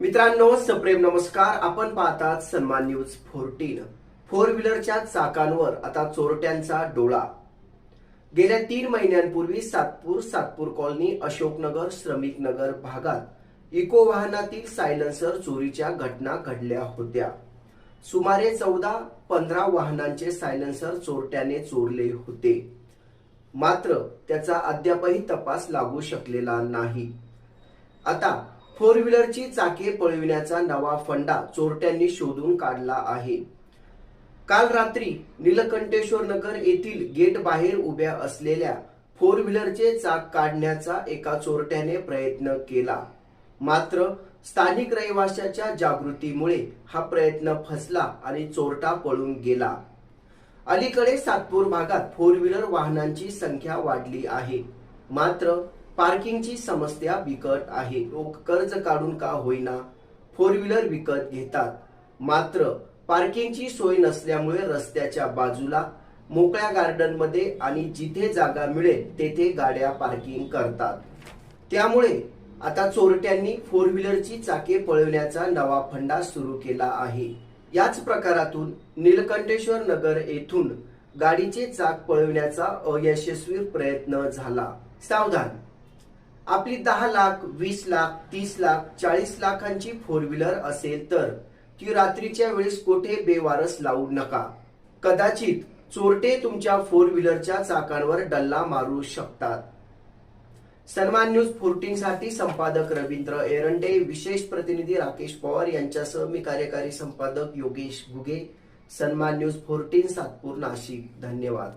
मित्रांनो सप्रेम नमस्कार. आपण पाहतात सन्मान न्यूज फोर्टीन. फोर व्हीलरच्या चाकांवर आता चोरट्यांचा डोळा. गेल्या तीन महिन्यांपूर्वी सातपूर सातपूर कॉलनी अशोकनगर श्रमिक नगर भागात इको वाहनातील सायलन्सर चोरीच्या घटना घडल्या होत्या. सुमारे चौदा पंधरा वाहनांचे सायलन्सर चोरट्याने चोरले होते. मात्र त्याचा अद्यापही तपास लागू शकलेला नाही. आता फोर व्हीलरची चाके पळविण्याचा नवा फंडा चोरट्यांनी शोधून काढला आहे. काल रात्री नीलकंठेश्वर नगर येथील गेट बाहेर उभ्या असलेल्या फोर व्हीलरचे चाक काढण्याचा एका चोरट्याने प्रयत्न केला. मात्र स्थानिक रहिवाशाच्या जागृतीमुळे हा प्रयत्न फसला आणि चोरटा पळून गेला. अलीकडे सातपूर भागात फोर व्हीलर वाहनांची संख्या वाढली आहे. मात्र पार्किंगची समस्या बिकट आहे. लोक कर्ज काढून का होईना फोर व्हीलर विकत घेतात. मात्र पार्किंगची सोय नसल्यामुळे रस्त्याच्या बाजूला मोकळ्या गार्डनमध्ये आणि जिथे जागा मिळेल तेथे गाड्या पार्किंग करतात. त्यामुळे आता चोरट्यांनी फोर व्हीलरची चाके पळवण्याचा नवा फंडा सुरू केला आहे. याच प्रकारातून नीलकंठेश्वर नगर येथून गाडीचे चाक पळवण्याचा अयशस्वी प्रयत्न झाला. सावधान! आपली दहा लाख वीस लाख तीस लाख चाळीस लाखांची फोर व्हीलर असेल तर ती रात्रीच्या वेळेस कोठे बेवारस लावू नका. कदाचित चोरटे तुमच्या फोर व्हीलरच्या चाकांवर डल्ला मारू शकतात. सन्मान न्यूज फोर्टीन साठी संपादक रवींद्र एरंडे विशेष प्रतिनिधी राकेश पवार यांच्यासह मी कार्यकारी संपादक योगेश गुगे सन्मान न्यूज फोर्टीन सातपूर नाशिक. धन्यवाद.